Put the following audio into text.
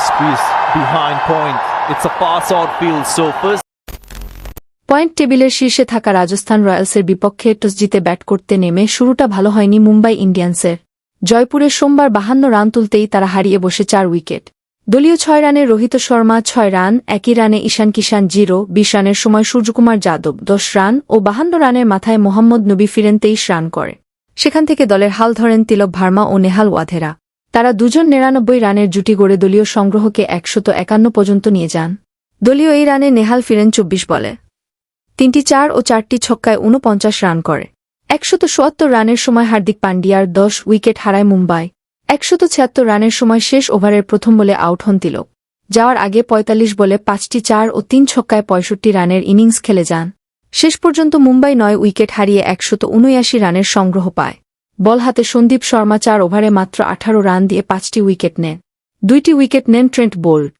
squeeze behind point. It's a pass outfield, so first point টেবিলের শীর্ষে থাকা রাজস্থান রয়্যালসের বিপক্ষে টস জিতে ব্যাট করতে নেমে শুরুটা ভালো হয়নি মুম্বাই ইন্ডিয়ান্সের। জয়পুরে সোমবার বাহান্ন রান তুলতেই তারা হারিয়ে বসে চার উইকেট। দলীয় ছয় রানে রোহিত শর্মা ছয় রান একই রানে ঈশান কিষান জিরো বিশ রানের সময় সূর্যকুমার যাদব দশ রান ও বাহান্ন রানের মাথায় মোহাম্মদ নবী ফিরেন তেইশ রান করে। সেখান থেকে দলের হাল ধরেন তিলক ভার্মা ও নেহাল ওয়াধেরা। তারা দুজন নিরানব্বই রানের জুটি গড়ে দলীয় সংগ্রহকে একশত একান্ন পর্যন্ত নিয়ে যান। দলীয় এই রানে নেহাল ফিরেন চব্বিশ বলে। তিনটি চার ও চারটি ছক্কায় ঊনপঞ্চাশ রান করে। একশত সোয়াত্তর রানের সময় হার্দিক পান্ডিয়ার দশ উইকেট হারায় মুম্বাই। একশত ছিয়াত্তর রানের সময় শেষ ওভারের প্রথম বলে আউট হন তিলক। যাওয়ার আগে ৪৫ বলে পাঁচটি চার ও তিন ছক্কায় পঁয়ষট্টি রানের ইনিংস খেলে যান। শেষ পর্যন্ত মুম্বাই নয় উইকেট হারিয়ে একশত উনআশি রানের সংগ্রহ পায়। বল হাতে সন্দীপ শর্মা চার ওভারে মাত্র আঠারো রান দিয়ে পাঁচটি উইকেট নেন। দুইটি উইকেট নেন ট্রেন্ট বোল্ট।